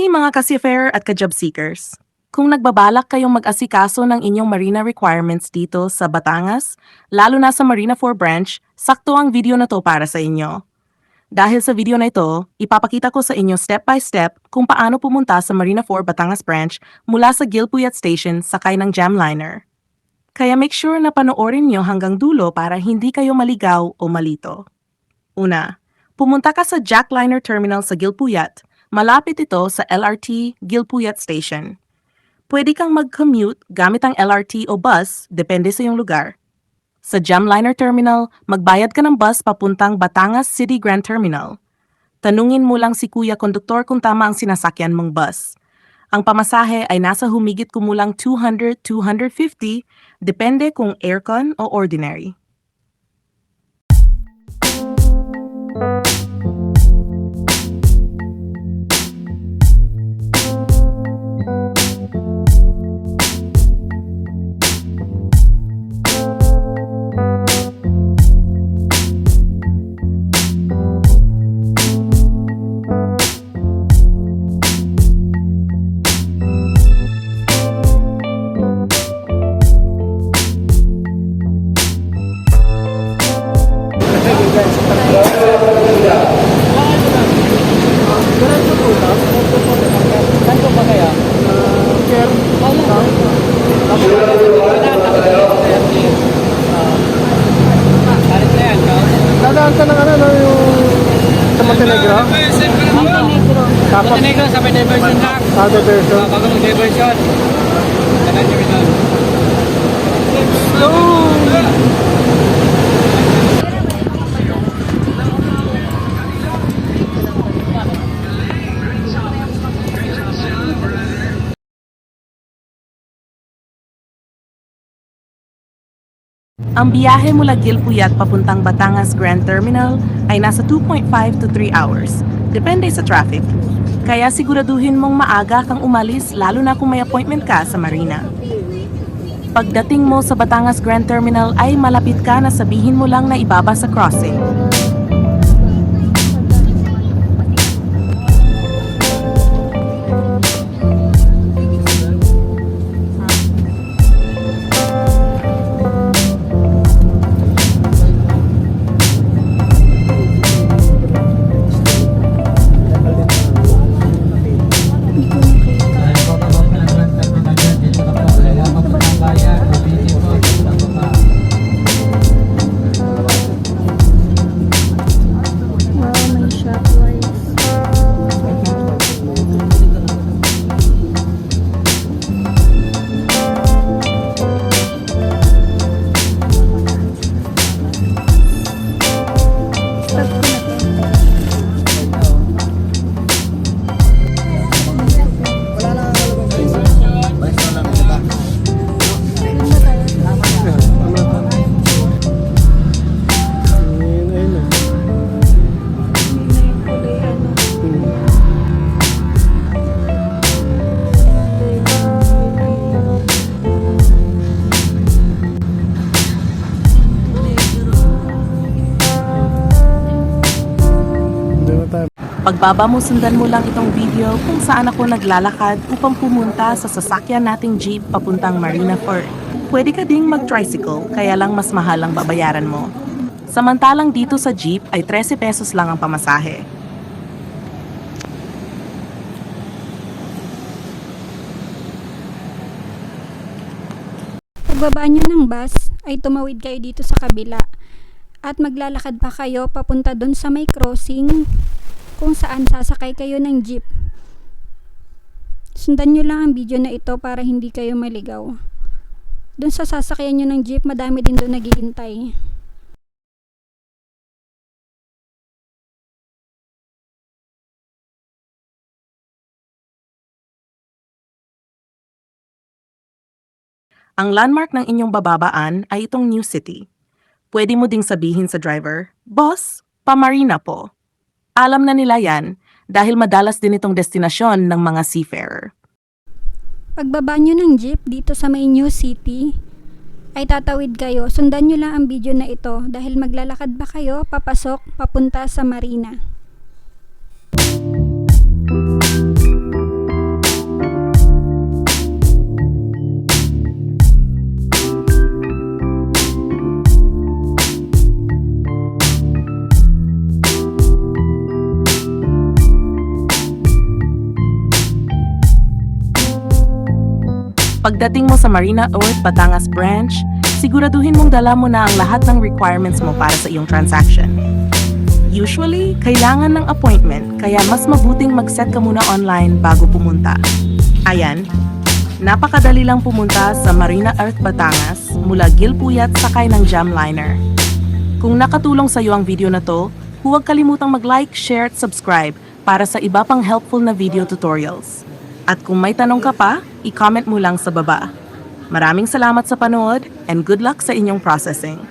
Hey mga ka-seafarer at ka-job seekers. Kung nagbabalak kayong mag-asikaso ng inyong marina requirements dito sa Batangas, lalo na sa Marina 4 branch, sakto ang video na to para sa inyo. Dahil sa video na ito, ipapakita ko sa inyo step by step kung paano pumunta sa Marina 4 Batangas branch mula sa Gilpuyat Station sakay ng Jamliner. Kaya make sure na panoorin nyo hanggang dulo para hindi kayo maligaw o malito. Una, pumunta ka sa Jackliner Terminal sa Gilpuyat. Malapit ito sa LRT Gilpuyat Station. Pwede kang mag-commute gamit ang LRT o bus, depende sa iyong lugar. Sa Jamliner Terminal, magbayad ka ng bus papuntang Batangas City Grand Terminal. Tanungin mo lang si Kuya Konduktor kung tama ang sinasakyan mong bus. Ang pamasahe ay nasa humigit kumulang 200-250, depende kung aircon o ordinary. Dadaan ka ng ano, no, sa Montenegro? Tapos, Montenegro, sa may diversion lang. sa diversion. Uh, bago mag-diversion. Kanan kami doon. Ang biyahe mula Gilpuyat papuntang Batangas Grand Terminal ay nasa 2.5 to 3 hours, depende sa traffic. Kaya siguraduhin mong maaga kang umalis lalo na kung may appointment ka sa marina. Pagdating mo sa Batangas Grand Terminal ay malapit ka na sabihin mo lang na ibaba sa crossing. Hindi na tayo. Pagbaba mo, sundan mo lang itong video kung saan ako naglalakad upang pumunta sa sasakyan nating jeep papuntang Marina Fort. Pwede ka ding mag-tricycle, kaya lang mas mahal ang babayaran mo. Samantalang dito sa jeep ay 13 pesos lang ang pamasahe. Pagbaba nyo ng bus, ay tumawid kayo dito sa kabila. At maglalakad pa kayo papunta doon sa may crossing kung saan sasakay kayo ng jeep. Sundan nyo lang ang video na ito para hindi kayo maligaw. Doon sa sasakyan nyo ng jeep, madami din doon naghihintay. Ang landmark ng inyong bababaan ay itong New City. Pwede mo ding sabihin sa driver, Boss, pamarina po. Alam na nila yan dahil madalas din itong destinasyon ng mga seafarer. Pagbaba nyo ng jeep dito sa may New City, ay tatawid kayo. Sundan nyo lang ang video na ito dahil maglalakad ba kayo papasok papunta sa marina. Pagdating mo sa Marina Earth Batangas branch, siguraduhin mong dala mo na ang lahat ng requirements mo para sa iyong transaction. Usually, kailangan ng appointment kaya mas mabuting mag-set ka muna online bago pumunta. Ayan, napakadali lang pumunta sa Marina Earth Batangas mula Gilpuyat sakay ng Jamliner. Kung nakatulong sa iyo ang video na to, huwag kalimutang mag-like, share at subscribe para sa iba pang helpful na video tutorials. At kung may tanong ka pa, i-comment mo lang sa baba. Maraming salamat sa panood and good luck sa inyong processing.